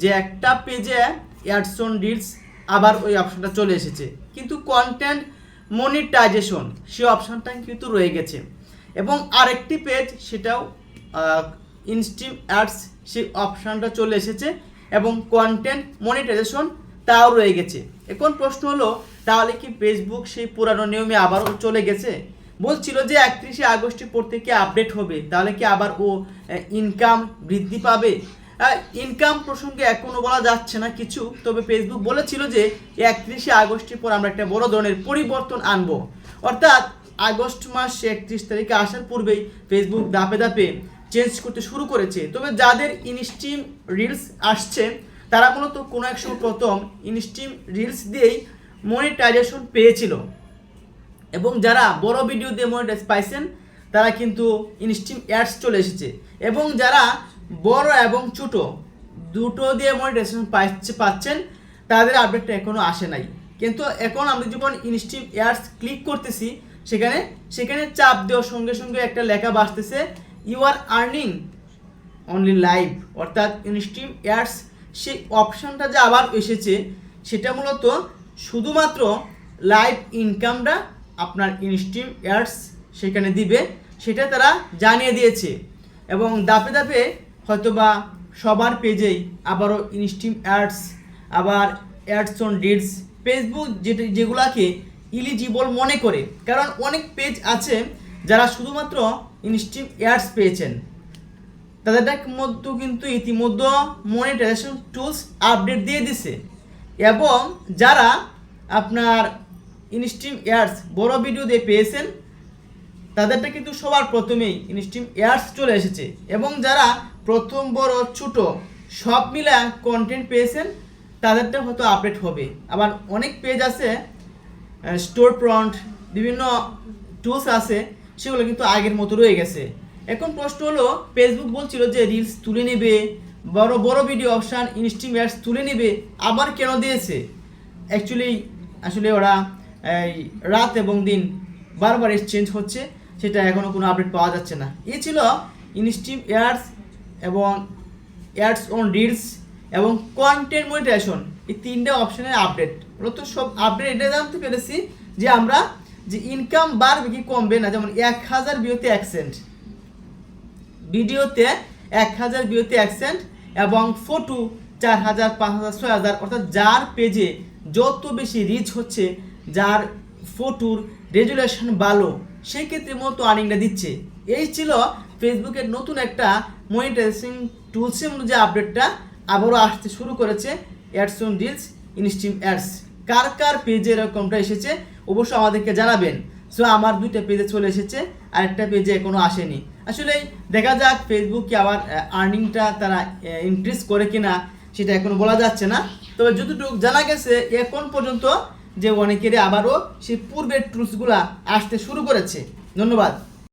যে একটা পেজে অ্যাডস অন ডিলস আবার ওই অপশনটা চলে এসেছে। কিন্তু কন্টেন্ট মনিটাইজেশন সে অপশনটা কিন্তু রয়ে গেছে। এবং আরেকটি পেজ সেটাও ইনস্টিম অ্যাডস সেই অপশানটা চলে এসেছে এবং কন্টেন্ট মনিটাইজেশন তাও রয়ে গেছে। এখন প্রশ্ন হলো, তাহলে কি ফেসবুক সেই পুরানো নিয়মে আবারও চলে গেছে? বলছিল যে একত্রিশে আগস্টের পর থেকে আপডেট হবে। তাহলে কি আবার ও ইনকাম বৃদ্ধি পাবে? ইনকাম প্রসঙ্গে এখনও বলা যাচ্ছে না কিছু, তবে ফেসবুক বলেছিল যে একত্রিশে আগস্টের পর আমরা একটা বড় ধরনের পরিবর্তন আনব। অর্থাৎ আগস্ট মাস একত্রিশ তারিখে আসার পূর্বেই ফেসবুক ধাপে ধাপে চেঞ্জ করতে শুরু করেছে। তবে যাদের ইনস্টিম রিলস আসছে, তারা মূলত কোনো এক সময় প্রথম ইনস্টিম রিলস দিয়েই মনিটাইজেশন পেয়েছিল। এবং যারা বড় ভিডিও দিয়ে মনিটাইজ পাইছেন, তারা কিন্তু ইনস্টিম অ্যাডস চলে এসেছে। এবং যারা বড় এবং ছোট, দুটো দিয়ে মনিটাইজেশন পাচ্ছে পাচ্ছেন, তাদের আপডেটটা এখনও আসে নাই। কিন্তু এখন আমরা যখন ইনস্টিম অ্যাডস ক্লিক করতেছি, সেখানে সেখানে চাপ দেওয়ার সঙ্গে সঙ্গে একটা লেখা বাসতেছে you are earning only live অর্থাৎ ইনস্টিম অ্যাডস সেই অপশানটা যে আবার এসেছে, সেটা মূলত শুধুমাত্র লাইভ ইনকামটা আপনার ইনস্ট্রিম অ্যাডস সেখানে দিবে, সেটা তারা জানিয়ে দিয়েছে। এবং দাপে দাপে হয়তোবা সবার পেজেই আবারও ইনস্টিম অ্যাডস আবার অ্যাডস অন ডিডস ফেসবুক যেটা, যেগুলাকে ইলিজিবল মনে করে। কারণ অনেক পেজ আছে যারা শুধুমাত্র ইনস্টিম অ্যাডস পেয়েছেন। তাদের মধ্যে কিন্তু ইতিমধ্যে মনিটাইজেশন টুলস আপডেট দিয়ে দিছে। এবং যারা আপনার ইনস্টিম অ্যাডস বড় ভিডিও দিয়ে পেয়েছেন তাদেরটা কিন্তু সবার প্রথমেই ইনস্ট্রিম অ্যাডস চলে এসেছে। এবং যারা প্রথম, বড়, ছোট, সব মিলে কন্টেন্ট পেয়েছেন, তাদেরটা হয়তো আপডেট হবে। আবার অনেক পেজ আছে স্টোর ফ্রন্ট বিভিন্ন টুলস আছে, সেগুলো কিন্তু আগের মতো রয়ে গেছে। এখন প্রশ্ন হলো ফেসবুক বলছিল যে রিলস তুলে নেবে, বড় বড় ভিডিও অপশান ইনস্টিম অ্যাডস তুলে নেবে, আবার কেন দিয়েছে? অ্যাকচুয়ালি আসলে ওরা রাত এবং দিন বারবার এক্সচেঞ্জ হচ্ছে। সেটা এখনও কোনো আপডেট পাওয়া যাচ্ছে না। এই ছিল ইনস্টিম অ্যাডস এবং অ্যাডস অন রিলস এবং কন্টেন্ট মনিটাইজেশন এই তিনটে অপশনের আপডেট মূলত সব আপডেট এটা জানতে পেরেছি যে আমরা যে ইনকাম বাড়বে কি কমবে না, যেমন এক হাজার বিয়েতে এক সেন্ট ভিডিওতে এক হাজার ভিউতে এক সেন্ট এবং ফটো চার হাজার, পাঁচ হাজার, ছয় হাজার, অর্থাৎ যার পেজে যত বেশি রিচ হচ্ছে, যার ফটোর রেজুলেশন ভালো সেই ক্ষেত্রে মতো আর্নিংটা দিচ্ছে। এই ছিল ফেসবুকের নতুন একটা মনিটাইজেশন টুলসের যে আপডেটটা আবারও আসতে শুরু করেছে ads on reels instream ads কার কার পেজে এরকমটা এসেছে অবশ্য আমাদেরকে জানাবেন। সো আমার দুইটা পেজে চলে এসেছে, আরেকটা পেজে এখনও আসেনি। আসলে দেখা যাক ফেসবুক কি আবার আর্নিংটা তারা ইনক্রিজ করে কিনা, সেটা এখনও বলা যাচ্ছে না। তবে যতটুকু জানা গেছে, এখন পর্যন্ত যে অনেকেরই আবারও সেই পূর্বের টুলসগুলা আসতে শুরু করেছে। ধন্যবাদ।